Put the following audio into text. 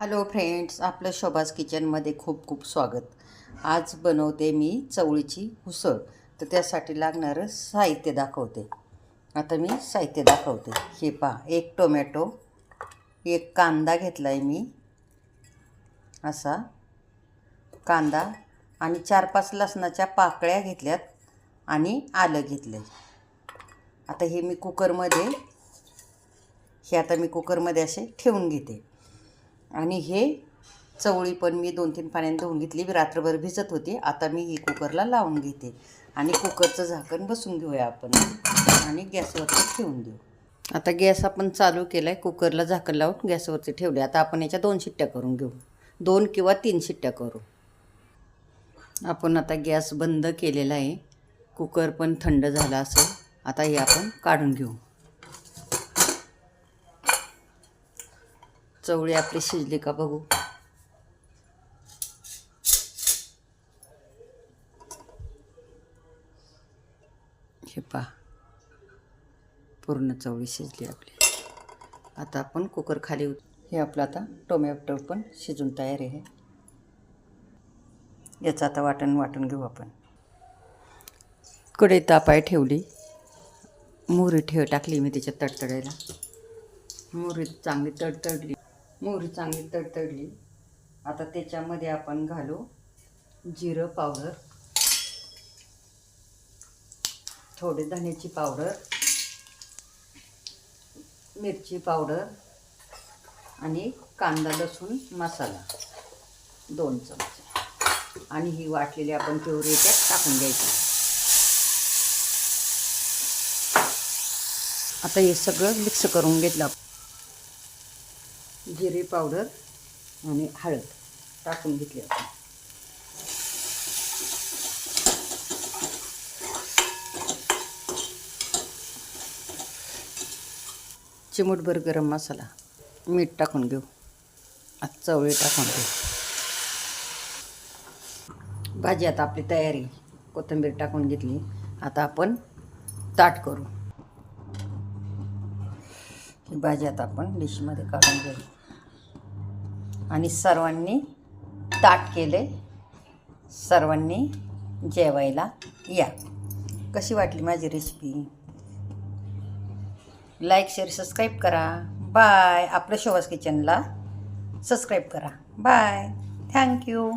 Hello friends आपलं शोभाज किचनमध्ये खूप खूप स्वागत. आज बनवते मी चवळीची उसळ. तर त्यासाठी लागणारं साहित्य दाखवते. आता मी साहित्य दाखवते. हे पहा एक टोमॅटो एक कांदा घेतला आहे मी. असा कांदा आणि चार पाच लसणाच्या पाकळ्या घेतल्यात आणि आलं घेतलं आता हे मी कुकरमध्ये हे आता मी कुकरमध्ये असे ठेवून घेते. आणि हे चवळी पण मी दोन तीन पाण्याने धुवून घेतली. रात्रभर भिजत होती. आता मी ही कुकरला लावून घेते. आणि कुकरचं झाकण बसून घेऊया आपण. आणि गॅसवरती ठेवून देऊ. आता गॅस आपण चालू केला आहे कुकरला झाकण लावून गॅसवरती ठेवले आता आपण याच्या दोन शिट्ट्या करून घेऊ. दोन किंवा तीन शिट्ट्या करू. आपण आता गॅस बंद केलेला आहे. कुकर पण थंड झाला असेल. आता हे आपण काढून घेऊ. चवळी आपली शिजली का बघू. हे पहा. पूर्ण चवळी शिजली आपली. आता आपण कुकर खाली हे आपलं आता टोमॅटो पण शिजून तयार आहे. याचं आता वाटण वाटून घेऊ आपण. कढई तापाय ठेवली. मोहरी ठेव टाकली मी त्याच्यात तडतडायला. मोहरी चांगली तडतडली. मोहरी चांगली तडतडली. आता त्याच्यामध्ये आपण घालू जिरं पावडर. थोडे धण्याची पावडर. मिरची पावडर. आणि कांदा लसूण मसाला. दोन चमचे. आणि ही वाटलेली आपण प्युरी त्यात टाकून घ्यायची. आता हे सगळं मिक्स करून घेतलं जिरे पावडर आणि हळद टाकून घेतली आपण. चिमूटभर गरम मसाला मीठ टाकून घेऊ. आता चवळी टाकून घेऊ. भाजी आता आपली तयारी कोथिंबीर टाकून घेतली. आता आपण ताट करू. ही भाजी आता आपण डिशमध्ये काढून घेऊ. आणि सर्वांनी ताट केले. सर्वांनी जेवायला या. कशी वाटली माझी रेसिपी लाईक शेअर सबस्क्राईब करा. बाय आपलं शोवास किचनला सबस्क्राईब करा. Bye thank you